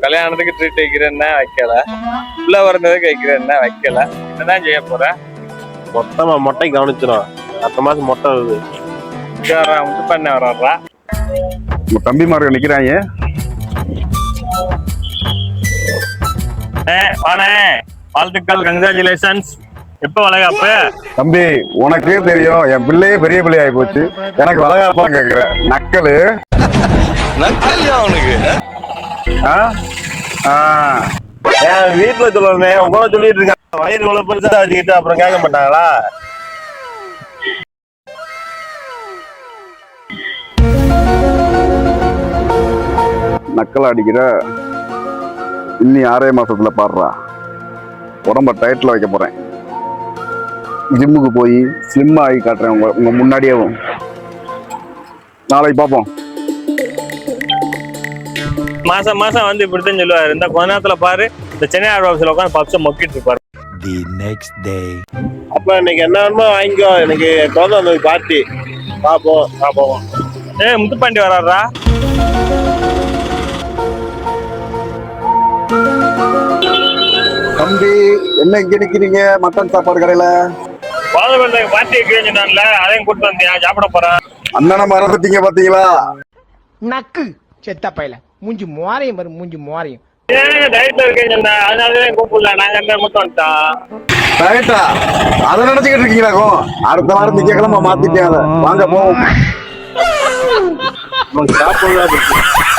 கல்யாணத்துக்கு ட்ரீட் வைக்கிறேன்னா வைக்கல. உள்ள பிறந்ததுக்கு வைக்கிறேன்னா வைக்கல. என்னதான் செய்ய போற? மொத்தமா மொட்டை கவனிச்சிடும் அடுத்த மாசம் மொட்டை வருது. முத்து பண்ண வர்றா. உங்க தம்பிமார்கள் நிக்கிறாங்க. வாழ்த்துக்கள் கங்க்ராச்சுலேஷன்ஸ் எப்போ வளகாப்பு? தம்பி உனக்கே தெரியும். என் பிள்ளையே பெரிய பிள்ளை ஆகி போச்சு. எனக்கு வளகாப்பான் கேக்குற நக்கலு. ஆ? ஆ. ஏன் வீட்டுல சொல்லணுமே உங்களை சொல்லிட்டு இருக்காங்க. வயிறு இவ்வளவு பெருசா வச்சுக்கிட்டு அப்புறம் கேட்க மாட்டாங்களா? நக்கல் அடிக்கிற. இன்னி ஆறே மாசத்துல பாடுறா. உடம்ப டயட்ல வைக்க போறேன். ஜிம்முக்கு போய் ஸ்லிம் ஆகி காட்டுறேன் உங்க உங்க முன்னாடியேவும். நாளைக்கு பார்ப்போம் மாசம் மாசம் வந்து இப்படித்தான் சொல்லுவாரு. இந்த கொஞ்ச நேரத்துல பாரு இந்த சென்னை ஆஃபீஸ்ல உட்காந்து பப்ஸை மொக்கிட்டு இருப்பாரு. The next day. அப்ப இன்னைக்கு என்ன வேணுமோ வாங்கிக்கோ. எனக்கு குழந்தை வந்தது பார்ட்டி பாப்போம் பாப்போம். ஏ முத்துப்பாண்டி வராரா தம்பி என்ன இங்க நிக்கிறீங்க? மட்டன் சாப்பாடு கடையில? வாழ்ந்து பார்ட்டி வைக்கிறேன்னு சொன்னான்ல அதையும் கூட்டு வந்தேன் சாப்பிட போறேன். அண்ணனை மறந்துட்டீங்க பாத்தீங்களா? நக்கு. செத்த பையல. மூஞ்சி மோரையும் பாரு மூஞ்சி மோரையும் அதை நினைச்சுக்கிட்டு இருக்கீங்களாக்கும் அடுத்த வாரம் திங்கக்கிழமை மாத்திட்டேன் அதை. வாங்க போவோம். சாப்பிடலாம்